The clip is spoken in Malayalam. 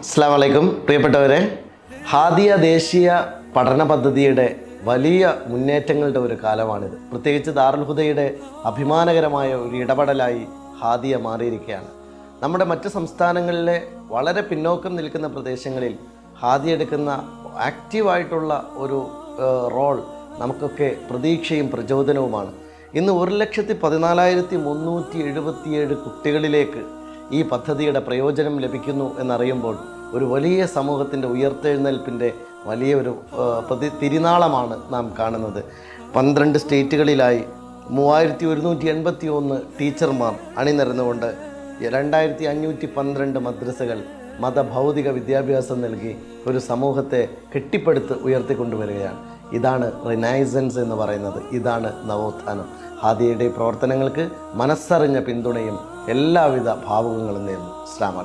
അസ്സാം വലൈക്കും പ്രിയപ്പെട്ടവരെ. ഹാദിയ ദേശീയ പഠന പദ്ധതിയുടെ വലിയ മുന്നേറ്റങ്ങളുടെ ഒരു കാലമാണിത്. പ്രത്യേകിച്ച് ദാറുൽ ഹുദയുടെ അഭിമാനകരമായ ഒരു ഇടപെടലായി ഹാദിയ മാറിയിരിക്കുകയാണ്. നമ്മുടെ മറ്റ് സംസ്ഥാനങ്ങളിലെ വളരെ പിന്നോക്കം നിൽക്കുന്ന പ്രദേശങ്ങളിൽ ഹാദിയ എടുക്കുന്ന ആക്റ്റീവായിട്ടുള്ള ഒരു റോൾ നമുക്കൊക്കെ പ്രതീക്ഷയും പ്രചോദനവുമാണ്. ഇന്ന് ഒരു ലക്ഷത്തി പതിനാലായിരത്തി മുന്നൂറ്റി എഴുപത്തിയേഴ് കുട്ടികളിലേക്ക് ഈ പദ്ധതിയുടെ പ്രയോജനം ലഭിക്കുന്നു എന്നറിയുമ്പോൾ ഒരു വലിയ സമൂഹത്തിന്റെ ഉയർത്തെഴുന്നേൽപ്പിന്റെ വലിയൊരു പ്രതി തിരുനാളമാണ് നാം കാണുന്നത്. പന്ത്രണ്ട് സ്റ്റേറ്റുകളിലായി മൂവായിരത്തി ഒരുന്നൂറ്റി എൺപത്തി ഒന്ന് ടീച്ചർമാർ അണിനിരന്നുകൊണ്ട് രണ്ടായിരത്തി അഞ്ഞൂറ്റി പന്ത്രണ്ട് മദ്രസകൾ മതഭൗതിക വിദ്യാഭ്യാസം നൽകി ഒരു സമൂഹത്തെ കെട്ടിപ്പടുത്ത് ഉയർത്തിക്കൊണ്ടുവരികയാണ്. ഇതാണ് റിനൈസൻസ് എന്ന് പറയുന്നത്. ഇതാണ് നവോത്ഥാനം. ഹാദിയയുടെ പ്രവർത്തനങ്ങൾക്ക് മനസ്സറിഞ്ഞ പിന്തുണയും എല്ലാവിധ ഭാവുകങ്ങളും നേരുന്നു. അസ്ലാം